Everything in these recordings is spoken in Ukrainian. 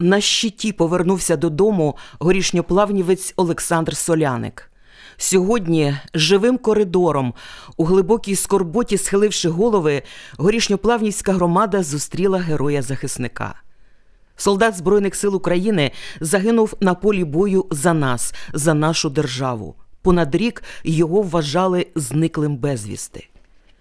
На щиті повернувся додому горішньоплавнівець Олександр Соляник. Сьогодні живим коридором, у глибокій скорботі схиливши голови, горішньоплавнівська громада зустріла героя-захисника. Солдат Збройних сил України загинув на полі бою за нас, за нашу державу. Понад рік його вважали зниклим безвісти.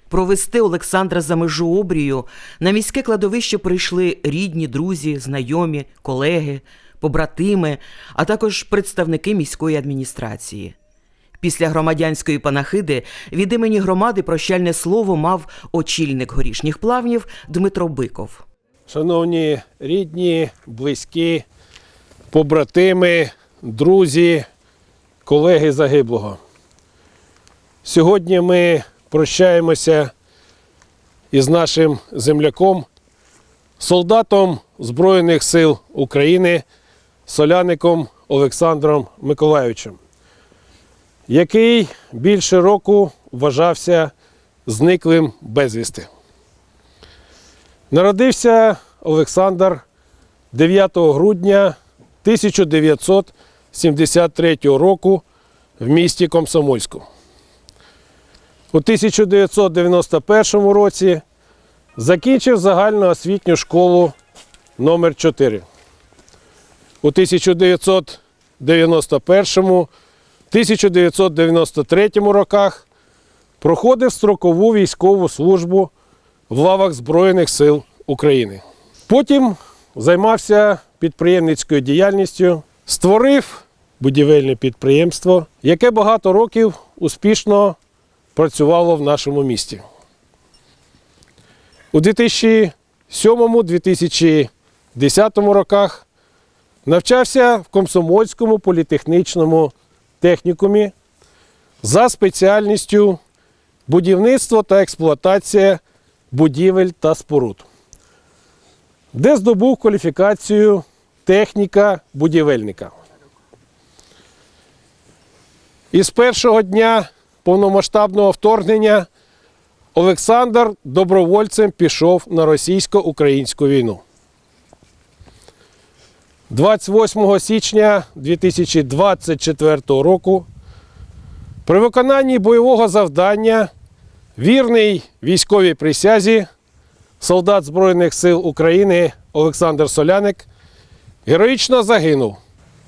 Провести Олександра за межу обрію на міське кладовище прийшли рідні, друзі, знайомі, колеги, побратими, а також представники міської адміністрації. Після громадянської панахиди від імені громади прощальне слово мав очільник горішніх плавнів Дмитро Биков. Шановні рідні, близькі, побратими, друзі, колеги загиблого. Сьогодні ми прощаємося із нашим земляком, солдатом Збройних сил України, соляником Олександром Миколайовичем, який більше року вважався зниклим безвісти. Народився Олександр 9 грудня 1973 року в місті Комсомольську. У 1991 році закінчив загальноосвітню школу номер 4 У 1991-1993 роках проходив строкову військову службу в лавах Збройних сил України. Потім займався підприємницькою діяльністю, створив будівельне підприємство, яке багато років успішно працювало в нашому місті. У 2007-2010 роках навчався в Комсомольському політехнічному технікумі за спеціальністю будівництво та експлуатація будівель та споруд, де здобув кваліфікацію техніка будівельника. Із першого дня повномасштабного вторгнення Олександр добровольцем пішов на російсько-українську війну. 28 січня 2024 року при виконанні бойового завдання вірний військовій присязі солдат Збройних сил України Олександр Соляник героїчно загинув.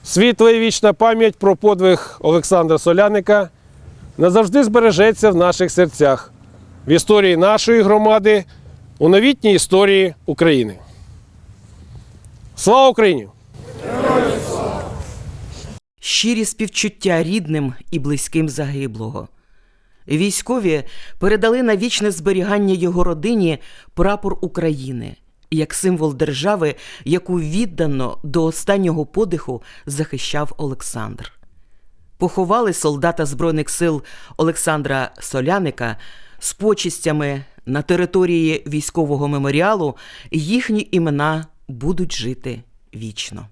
Світла і вічна пам'ять про подвиг Олександра Соляника назавжди збережеться в наших серцях, в історії нашої громади, у новітній історії України. Слава Україні! Щирі співчуття рідним і близьким загиблого. Військові передали на вічне зберігання його родині прапор України як символ держави, яку віддано до останнього подиху захищав Олександр. Поховали солдата Збройних сил Олександра Соляника з почистями на території військового меморіалу. Їхні імена будуть жити вічно.